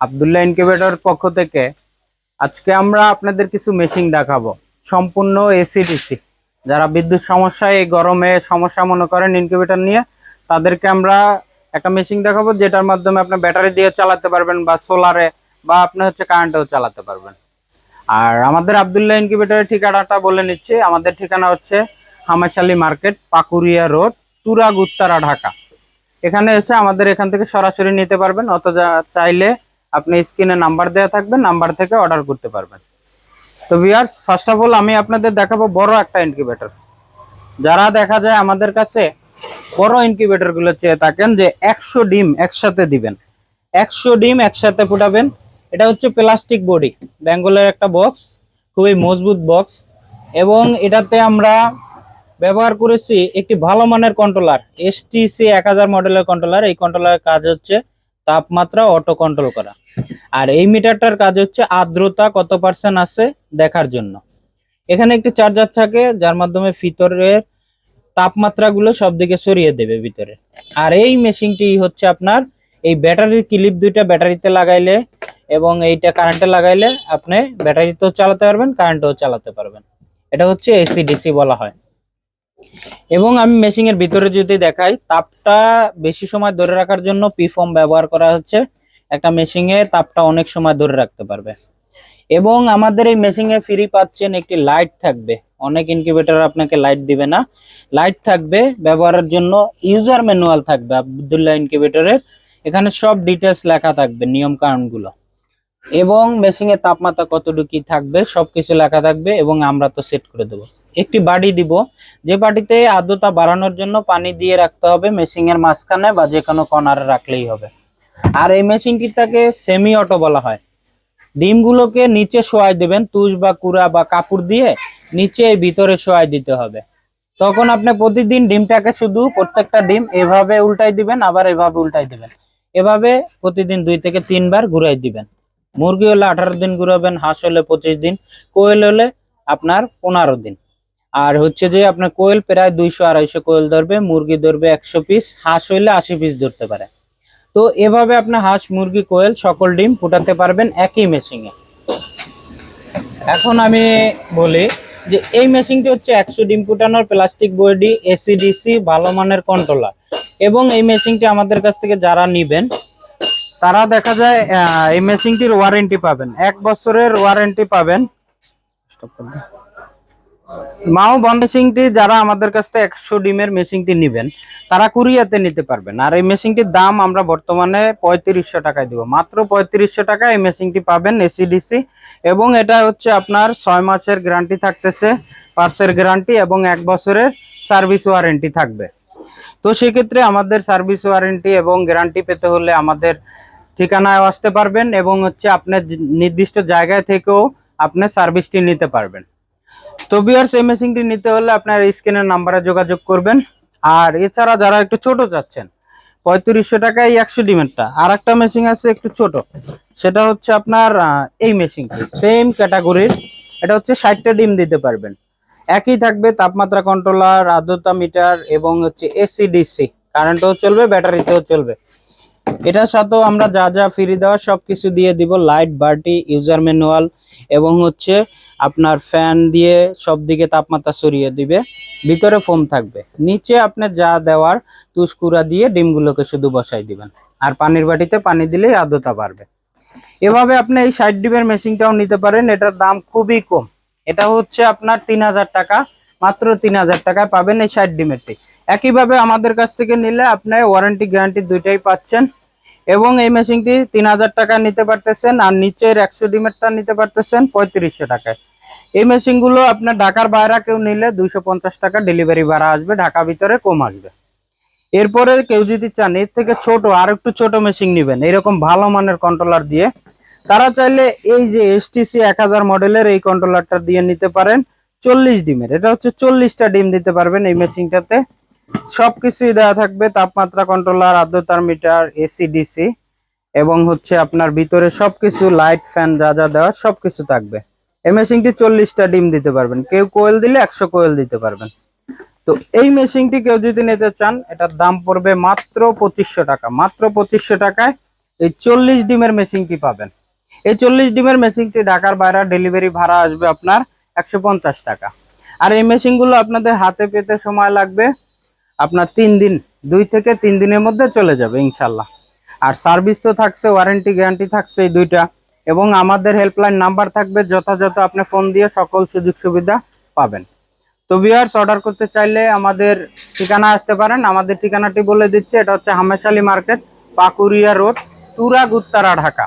Abdullah incubator পক্ষ থেকে আজকে আমরা আপনাদের কিছু মেশিন দেখাবো। সম্পূর্ণ এসি ডিসি যারা বিদ্যুৎ সমস্যায় এই গরমে সমস্যা মনে করেন ইনকিউবেটর নিয়ে, তাদেরকে আমরা একটা মেশিন দেখাবো, যেটার মাধ্যমে আপনি ব্যাটারি দিয়ে চালাতে পারবেন বা সোলারে বা আপনি হচ্ছে কারেন্টেও চালাতে পারবেন। আর আমাদের আবদুল্লাহ ইনকিউবেটরের ঠিকানাটা বলে নিচ্ছি। আমাদের ঠিকানা হচ্ছে হামেশালি মার্কেট, পাকুরিয়া রোড, তুরাগ, উত্তরা, ঢাকা। এখানে এসে আমাদের এখান থেকে সরাসরি নিতে পারবেন অথবা চাইলে আপনি স্ক্রিনে নাম্বার দেওয়া থাকবে, নাম্বার থেকে অর্ডার করতে পারবেন। তো ভিউয়ার্স ফার্স্ট অফ অল আমি আপনাদের দেখাবো বড় একটা ইনকিউবেটর যারা দেখা যায় আমাদের কাছে বড় ইনকিউবেটরগুলো চেয়ে থাকেন যে একশো ডিম একসাথে দিবেন। একশো ডিম একসাথে ফুটাবেন। এটা হচ্ছে প্লাস্টিক বডি বেঙ্গলের একটা বক্স খুবই মজবুত বক্স এবং এটাতে আমরা ব্যবহার করেছি একটি ভালো মানের কন্ট্রোলার এসটিসি এক হাজার মডেলের কন্ট্রোলার এই কন্ট্রোলারের কাজ হচ্ছে তাপমাত্রা অটো কন্ট্রোল করা। আর এই মিটারটার কাজ হচ্ছে আর্দ্রতা কত পার্সেন্ট আছে দেখার জন্য। এখানে একটি চার্জার থাকে, যার মাধ্যমে ভিতরের তাপমাত্রাগুলো সব দিকে সরিয়ে দেবে ভিতরে। আর এই মেশিনটি হচ্ছে আপনার এই ব্যাটারির ক্লিপ দুইটা ব্যাটারিতে লাগাইলে এবং এইটা কারেন্টে লাগাইলে আপনি ব্যাটারিতেও চালাতে পারবেন কারেন্টেও চালাতে পারবেন। এটা হচ্ছে এসি ডিসি বলা হয়। এবং আমি মেশিনের ভিতরে যদি দেখাই, তাপটা বেশি সময় ধরে রাখার জন্য পিফর্ম ব্যবহার করা হচ্ছে। একটা মেশিনে তাপটা অনেক সময় ধরে রাখতে পারবে। এবং আমাদের এই মেশিনে ফ্রি পাচ্ছেন একটি লাইট থাকবে। অনেক ইনকিউবেটর আপনাকে লাইট দিবে না। লাইট থাকবে, ব্যবহারের জন্য ইউজার ম্যানুয়াল থাকবে আবদুল্লাহ ইনকিউবেটরের এখানে সব ডিটেলস লেখা থাকবে নিয়ম কানুনগুলো এবং মেশিনের তাপমাত্রা কতটুকু কি থাকবে, সবকিছু লেখা থাকবে এবং আমরা তো সেট করে দেব। একটি বাড়ি দিব, যে বাটিতে আর্দ্রতা বাড়ানোর জন্য পানি দিয়ে রাখতে হবে মেশিনের মাঝখানে বা যে কোনো কর্নারে রাখলেই হবে। আর এই মেশিনটিটাকে সেমি অটো বলা হয়। ডিমগুলোকে নিচে শোয়াই দেবেন, তুষ বা কুড়া বা কাপড় দিয়ে নিচে ভিতরে শোয়াই দিতে হবে। তখন আপনি প্রতিদিন ডিমটাকে শুধু প্রত্যেকটা ডিম এভাবে উল্টাই দিবেন, আবার এভাবে উল্টাই দিবেন। এভাবে প্রতিদিন দুই থেকে তিনবার ঘুরাই দিবেন। মুরগি হলে আঠারো দিন ঘুরাবেন, হাঁস হলে পঁচিশ দিন, কোয়েল হলে আপনার পনেরো দিন। আর হচ্ছে যে আপনার কোয়েল প্রায় দুইশো, আড়াইশো কোয়েল ধরবে, মুরগি ধরবে একশো পিস, হাঁস হইলে আশি পিস ধরতে পারে। তো এভাবে আপনি হাঁস, মুরগি, কোয়েল সকল ডিম ফুটাতে পারবেন একই মেশিনে। এখন আমি বলি যে এই মেশিনটি হচ্ছে একশো ডিম ফুটানোর প্লাস্টিক বডি এসিডিসি ভালো মানের কন্ট্রোলার। এবং এই মেশিনটি আমাদের কাছ থেকে যারা নিবেন তারা দেখা যায় এই মেশিনটির ওয়ারেন্টি পাবেন। এক বছরের ওয়ারেন্টি পাবেন। মাও বন মেশিনটি, যারা আমাদের কাছ থেকে একশো ডিমের মেশিনটি নেবেন, তারা কুরিয়াতে নিতে পারবেন। আর এই মেশিনটির দাম আমরা বর্তমানে পঁয়ত্রিশশো টাকায় দিব। মাত্র পঁয়ত্রিশশো টাকায় এই মেশিনটি পাবেন এসিডিসি এবং এটা হচ্ছে আপনার ছয় মাসের গ্যারান্টি থাকতেছে, পার্সের গ্যারান্টি এবং এক বছরের সার্ভিস ওয়ারেন্টি থাকবে। তো সেক্ষেত্রে আমাদের সার্ভিস ওয়ারেন্টি এবং গ্যারান্টি পেতে হলে আমাদের ঠিকানায় আসতে পারবেন এবং হচ্ছে আপনার নির্দিষ্ট জায়গায় থেকেও আপনি সার্ভিসটি নিতে পারবেন। তো বিয়ার্স এই মেশিনটি নিতে হলে আপনার স্ক্রিনের নাম্বারে যোগাযোগ করবেন। আর এছাড়া যারা একটু ছোট চাচ্ছেন, পঁয়ত্রিশশো টাকায় একশো ডিমেরটা। আর একটা মেশিন আছে একটু ছোট। সেটা হচ্ছে আপনার এই মেশিনটি সেম ক্যাটাগরির এটা হচ্ছে ষাটটা ডিম দিতে পারবেন। একই থাকবে তাপমাত্রা কন্ট্রোলার আর্দ্রতা মিটার এবং হচ্ছে এসি ডিসি কারেন্টও চলবে ব্যাটারিতেও চলবে। এটার সাথেও আমরা যা যা ফ্রি দেওয়া সবকিছু দিয়ে দিব লাইট বাল্টি ইউজার ম্যানুয়াল এবং হচ্ছে আপনার ফ্যান দিয়ে সব দিকে তাপমাত্রা সরিয়ে দিবে, ভিতরে ফোম থাকবে। নিচে আপনি যা দেওয়ার তুষকুরা দিয়ে ডিমগুলোকে শুধু বসাই দিবেন। আর পানির বাটিতে পানি দিলেই আর্দ্রতা বাড়বে। এভাবে আপনি এই ষাট ডিমের মেশিনটাও নিতে পারেন, এটার দাম খুবই কম। এটা হচ্ছে আপনার তিন হাজার টাকা, মাত্র তিন হাজার টাকায় পাবেন এই ষাট ডিমেরটি। একইভাবে আমাদের কাছ থেকে নিলে আপনি ওয়ারেন্টি গ্যারান্টি দুইটাই পাচ্ছেন। এবং এই মেশিনটি তিন হাজার টাকা নিতে পারতেছেন আর নিচের একশো ডিমেরটা নিতে পারতেছেন পঁয়ত্রিশশো টাকায়। এই মেশিনগুলো আপনার ঢাকার বাইরে কেউ নিলে দুইশো পঞ্চাশ টাকা ডেলিভারি ভাড়া আসবে, ঢাকা ভিতরে কম আসবে। এরপরে কেউ যদি চান, এর থেকে ছোট, আর একটু ছোট মেশিন নেবেন, এরকম ভালো মানের কন্ট্রোলার দিয়ে। তারা চাইলে এই যে এসটিসি এক হাজার মডেলের এই কন্ট্রোলারটা দিয়ে নিতে পারেন, চল্লিশ ডিমের। এটা হচ্ছে চল্লিশটা ডিম দিতে পারবেন এই মেশিনটাতে সবকিছুই দেওয়া থাকবে, তাপমাত্রা কন্ট্রোলার আর্দ্রতার মিটার এসি ডিসি এবং হচ্ছে আপনার ভিতরে সবকিছু লাইট ফ্যান যা যা দেওয়া, সবকিছু থাকবে। এই মেশিনটি চল্লিশটা ডিম দিতে পারবেন। কেউ কোয়েল দিলে একশো কোয়েল দিতে পারবেন। তো এই মেশিনটি কেউ যদি নিতে চান, এটার দাম পড়বে মাত্র পঁচিশশো টাকা। মাত্র পঁচিশশো টাকায় এই চল্লিশ ডিমের মেশিনটি পাবেন। এই চল্লিশ ডিমের মেশিনটি ঢাকার বাইরে ডেলিভারি ভাড়া আসবে আপনার একশো পঞ্চাশ টাকা। আর এই মেশিনগুলো আপনাদের হাতে পেতে সময় লাগবে আপনার তিন দিন, দুই থেকে তিন দিনের মধ্যে চলে যাবে ইনশাল্লাহ। আর সার্ভিস তো থাকছে ওয়ারেন্টি গ্যারান্টি থাকছে এই দুইটা। এবং আমাদের হেল্পলাইন নাম্বার থাকবে, যথাযথ আপনি ফোন দিয়ে সকল সুযোগ সুবিধা পাবেন। তো ভিউয়ার্স অর্ডার করতে চাইলে আমাদের ঠিকানা আসতে পারেন। আমাদের ঠিকানাটি বলে দিচ্ছে, এটা হচ্ছে হামেশালি মার্কেট, পাকুরিয়া রোড, তুরা গুত্তারা ঢাকা।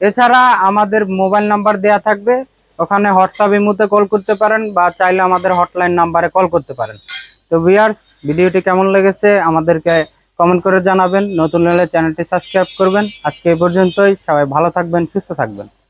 এছাড়া আমাদের মোবাইল নাম্বার দেয়া থাকবে। ওখানে হোয়াটসঅ্যাপ ইমুতে কল করতে পারেন বা চাইলে আমাদের হটলাইন নাম্বারে কল করতে পারেন। তো ভিউয়ার্স ভিডিওটি কেমন লেগেছে আমাদেরকে কমেন্ট করে জানাবেন। নতুন হলে চ্যানেলটি সাবস্ক্রাইব করবেন। আজকে এই পর্যন্তই। সবাই ভালো থাকবেন, সুস্থ থাকবেন।